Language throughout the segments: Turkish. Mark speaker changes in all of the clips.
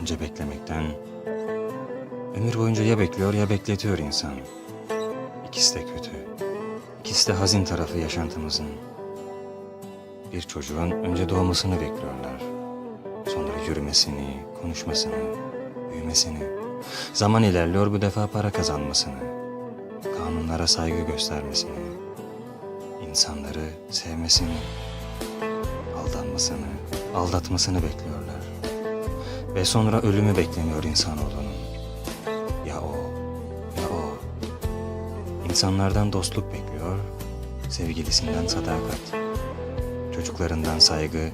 Speaker 1: Önce beklemekten. Ömür boyunca ya bekliyor ya bekletiyor insan. İkisi de kötü. İkisi de hazin tarafı yaşantımızın. Bir çocuğun önce doğmasını bekliyorlar. Sonra yürümesini, konuşmasını, büyümesini. Zaman ilerliyor bu defa para kazanmasını. Kanunlara saygı göstermesini. insanları sevmesini aldanmasını, aldatmasını bekliyorlar. Ve sonra ölümü bekleniyor insanoğlunun. Ya o, ya o. İnsanlardan dostluk bekliyor, sevgilisinden sadakat. Çocuklarından saygı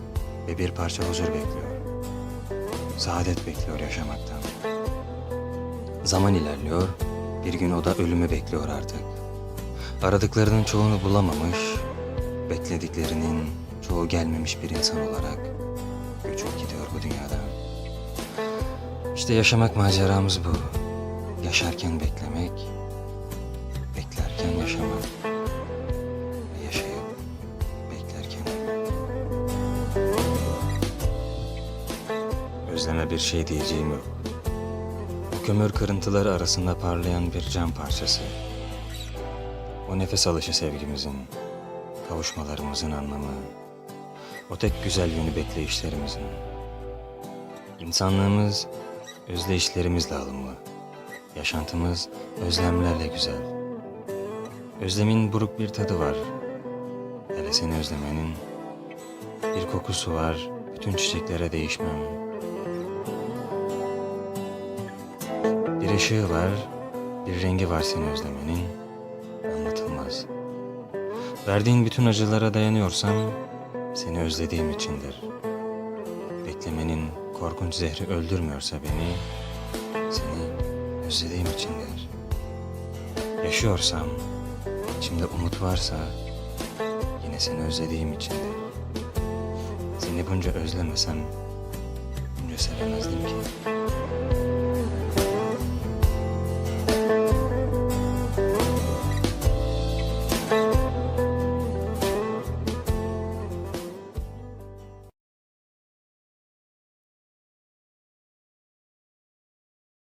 Speaker 1: ve bir parça huzur bekliyor. Saadet bekliyor yaşamaktan. Zaman ilerliyor, bir gün o da ölümü bekliyor artık. Aradıklarının çoğunu bulamamış, beklediklerinin çoğu gelmemiş bir insan olarak göçüp gidiyor bu dünyadan. İşte yaşamak maceramız bu. Yaşarken beklemek, beklerken yaşamak. Yaşayıp beklerken. Özleme bir şey diyeceğim yok. O kömür kırıntıları arasında parlayan bir cam parçası. O nefes alışı sevgimizin, kavuşmalarımızın anlamı, o tek güzel yönü bekleyişlerimizin. İnsanlığımız özleyişlerimizle alımlı. Yaşantımız özlemlerle güzel. Özlemin buruk bir tadı var. Hele seni özlemenin bir kokusu var. Bütün çiçeklere değişmem. Bir ışığı var, bir rengi var seni özlemenin. Anlatılmaz. Verdiğin bütün acılara dayanıyorsam seni özlediğim içindir. Korkunç zehri öldürmüyorsa beni seni özlediğim içindir. Yaşıyorsam, içimde umut varsa yine seni özlediğim içindir. Seni bunca özlemesem bunca sevemezdim ki.